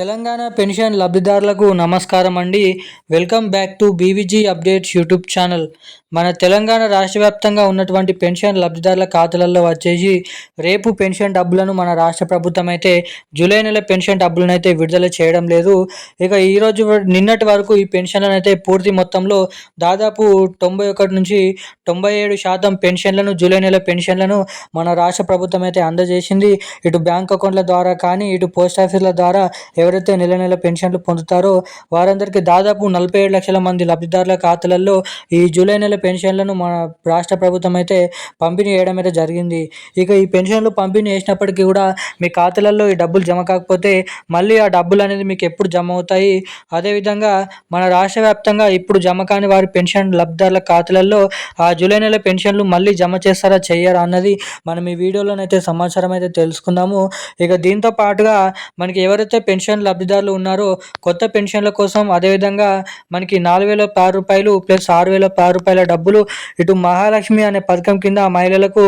Telangana pension లబ్ధిదారులకు నమస్కారం అండి. Welcome back to BVG updates YouTube channel. మన తెలంగాణ రాష్ట్ర వ్యాప్తంగా ఉన్నటువంటి పెన్షన్ లబ్ధిదారుల ఖాతాలలో వచ్చేసి రేపు పెన్షన్ డబ్బులను మన రాష్ట్ర ప్రభుత్వం అయితే జూలై నెల పెన్షన్ డబ్బులను అయితే విడుదల చేయడం లేదు. ఇక ఈరోజు నిన్నటి వరకు ఈ పెన్షన్లను అయితే పూర్తి మొత్తంలో దాదాపు తొంభై ఒకటి నుంచి తొంభై ఏడు శాతం పెన్షన్లను జూలై నెల పెన్షన్లను మన రాష్ట్ర ప్రభుత్వం అయితే అందజేసింది. ఇటు బ్యాంక్ అకౌంట్ల ద్వారా కానీ ఇటు పోస్ట్ ఆఫీసుల ద్వారా ఎవరైతే నెల నెల పెన్షన్లు పొందుతారో వారందరికీ దాదాపు నలభై ఏడు లక్షల మంది లబ్ధిదారుల ఖాతాలలో ఈ జూలై నెల పెన్షన్లను మన రాష్ట్ర ప్రభుత్వం అయితే పంపిణీ చేయడం అయితే జరిగింది. ఇక ఈ పెన్షన్లు పంపిణీ చేసినప్పటికీ కూడా మీ ఖాతాలలో ఈ డబ్బులు జమ కాకపోతే మళ్ళీ ఆ డబ్బులు అనేది మీకు ఎప్పుడు జమ అవుతాయి? అదేవిధంగా మన రాష్ట్ర వ్యాప్తంగా ఇప్పుడు జమ కాని వారి పెన్షన్ లబ్ధిదారుల ఖాతాలలో ఆ జూలై నెల పెన్షన్లు మళ్ళీ జమ చేస్తారా చేయరా అన్నది మనం ఈ వీడియోలోనైతే సమాచారం అయితే తెలుసుకుందాము. ఇక దీంతో పాటుగా మనకి ఎవరైతే పెన్షన్ పెన్షన్ లబ్ధిదారులు ఉన్నారో కొత్త పెన్షన్ల కోసం అదేవిధంగా మనకి నాలుగు వేల పది రూపాయలు ప్లస్ ఆరు వేల పది రూపాయల డబ్బులు ఇటు మహాలక్ష్మి అనే పథకం కింద మహిళలకు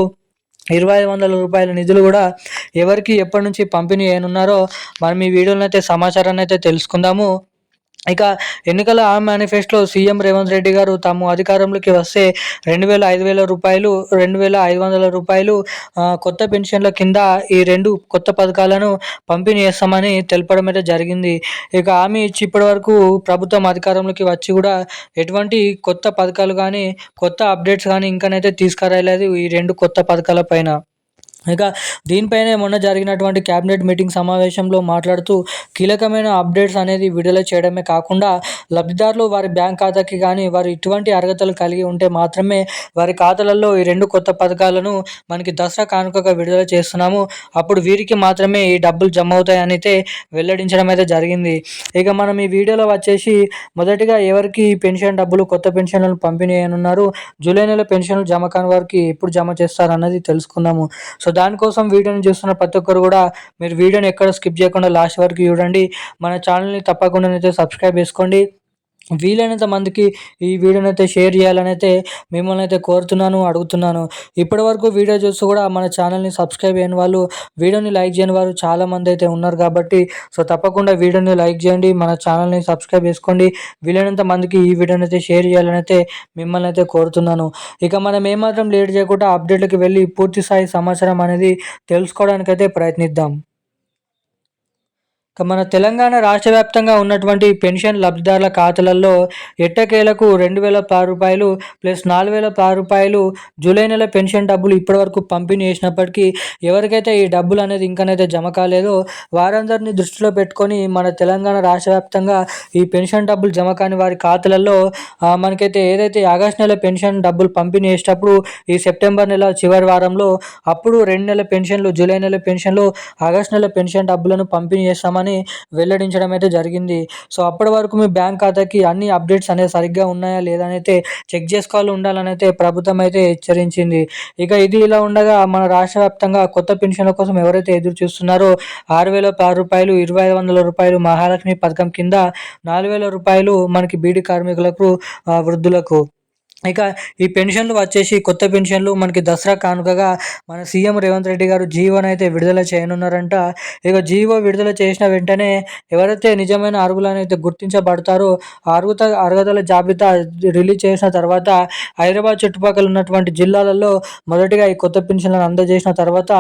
ఇరవై ఐదు వందల రూపాయల నిధులు కూడా ఎవరికి ఎప్పటి నుంచి పంపిణీ చేయనున్నారో మనం ఈ వీడియోలో అయితే సమాచారాన్ని అయితే తెలుసుకుందాము. ఇక ఎన్నికల మేనిఫెస్టోలో సీఎం రేవంత్ రెడ్డి గారు తాము అధికారంలోకి వస్తే రెండు వేల ఐదు వేల రూపాయలు రెండు వేల ఐదు వందల రూపాయలు కొత్త పెన్షన్ల కింద ఈ రెండు కొత్త పథకాలను పంపిణీ చేస్తామని తెలపడం అయితే జరిగింది. ఇక ఆమె ఇచ్చి ఇప్పటి వరకు ప్రభుత్వం అధికారంలోకి వచ్చి కూడా ఎటువంటి కొత్త పథకాలు కానీ కొత్త అప్డేట్స్ కానీ ఇంకానైతే తీసుకురాలేదు ఈ రెండు కొత్త పథకాల పైన. ఇక దీనిపైనే మొన్న జరిగినటువంటి క్యాబినెట్ మీటింగ్ సమావేశంలో మాట్లాడుతూ కీలకమైన అప్డేట్స్ అనేది విడుదల చేయడమే కాకుండా లబ్ధిదారులు వారి బ్యాంక్ ఖాతాకి కానీ వారు ఇటువంటి అర్హతలు కలిగి ఉంటే మాత్రమే వారి ఖాతాలలో ఈ రెండు కొత్త పథకాలను మనకి దసరా కానుకగా విడుదల చేస్తున్నాము. అప్పుడు వీరికి మాత్రమే ఈ డబ్బులు జమ అవుతాయని అయితే వెల్లడించడం అయితే జరిగింది. ఇక మనం ఈ వీడియోలో వచ్చేసి మొదటిగా ఎవరికి పెన్షన్ డబ్బులు కొత్త పెన్షన్లను పంపిణీ ఉన్నారు జూలై నెల పెన్షన్లు జమ కాని వారికి ఎప్పుడు జమ చేస్తారు అన్నది తెలుసుకుందాము. సో దానికోసం వీడియోని చూస్తున్న ప్రతి ఒక్కరు కూడా మీరు వీడియోని ఎక్కడ స్కిప్ చేయకుండా లాస్ట్ వరకు చూడండి. మన ఛానల్ని తప్పకుండా అయితే సబ్స్క్రైబ్ చేసుకోండి. వీలైనంత మందికి ఈ వీడియోని అయితే షేర్ చేయాలని అయితే మిమ్మల్ని అయితే కోరుతున్నాను అడుగుతున్నాను. ఇప్పటి వరకు వీడియో చూస్తూ కూడా మన ఛానల్ని సబ్స్క్రైబ్ అయిన వాళ్ళు వీడియోని లైక్ చేయని వారు చాలామంది అయితే ఉన్నారు కాబట్టి సో తప్పకుండా వీడియోని లైక్ చేయండి మన ఛానల్ని సబ్స్క్రైబ్ చేసుకోండి. వీలైనంత మందికి ఈ వీడియోని అయితే షేర్ చేయాలని అయితే మిమ్మల్ని అయితే కోరుతున్నాను. ఇక మనం ఏమాత్రం లేట్ చేయకుండా అప్డేట్లకి వెళ్ళి పూర్తి స్థాయి సమాచారం అనేది తెలుసుకోవడానికైతే ప్రయత్నిద్దాం. మన తెలంగాణ రాష్ట్ర వ్యాప్తంగా ఉన్నటువంటి పెన్షన్ లబ్ధిదారుల ఖాతాలలో ఎట్టకేలకు రెండు వేల పది రూపాయలు ప్లస్ నాలుగు వేల పది రూపాయలు జూలై నెల పెన్షన్ డబ్బులు ఇప్పటివరకు పంపిణీ చేసినప్పటికీ ఎవరికైతే ఈ డబ్బులు అనేది ఇంకనైతే జమ కాలేదో వారందరినీ దృష్టిలో పెట్టుకొని మన తెలంగాణ రాష్ట్ర వ్యాప్తంగా ఈ పెన్షన్ డబ్బులు జమ కాని వారి ఖాతాలలో మనకైతే ఏదైతే ఆగస్ట్ నెల పెన్షన్ డబ్బులు పంపిణీ చేసేటప్పుడు ఈ సెప్టెంబర్ నెల చివరి వారంలో అప్పుడు రెండు నెల పెన్షన్లు జూలై నెల పెన్షన్లు ఆగస్ట్ నెల పెన్షన్ డబ్బులను పంపిణీ చేస్తామని అని వెల్లడించడం అయితే జరిగింది. సో అప్పటి వరకు మీ బ్యాంక్ ఖాతాకి అన్ని అప్డేట్స్ అనేవి సరిగ్గా ఉన్నాయా లేదా అయితే చెక్ చేసుకోవాలి ఉండాలని అయితే ప్రభుత్వం అయితే హెచ్చరించింది. ఇక ఇది ఇలా ఉండగా మన రాష్ట్ర వ్యాప్తంగా కొత్త పెన్షన్ల కోసం ఎవరైతే ఎదురు చూస్తున్నారో ఆరు వేల ఆరు రూపాయలు ఇరవై ఐదు వందల రూపాయలు మహాలక్ష్మి పథకం కింద నాలుగు వేల రూపాయలు మనకి బీడీ కార్మికులకు వృద్ధులకు. ఇక ఈ పెన్షన్లు వచ్చేసి కొత్త పెన్షన్లు మనకి దసరా కానుకగా మన సీఎం రేవంత్ రెడ్డి గారు జీవోని అయితే విడుదల చేయనున్నారంట. ఇక జీవో విడుదల చేసిన వెంటనే ఎవరైతే నిజమైన అర్హులను అయితే గుర్తించబడతారో అర్హత అర్హతల జాబితా రిలీజ్ చేసిన తర్వాత హైదరాబాద్ చుట్టుపక్కల ఉన్నటువంటి జిల్లాలలో మొదటిగా ఈ కొత్త పెన్షన్లను అందజేసిన తర్వాత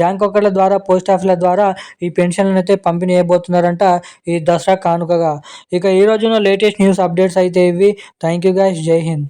బ్యాంక్ ఒకళ్ళ ద్వారా పోస్ట్ ఆఫీస్ల ద్వారా ఈ పెన్షన్లను అయితే పంపిణీ చేయబోతున్నారంట ఈ దసరా కానుకగా. ఇక ఈ రోజున లేటెస్ట్ న్యూస్ అప్డేట్స్ అయితే ఇవి. థ్యాంక్ యూ గైస్ జై హింద్.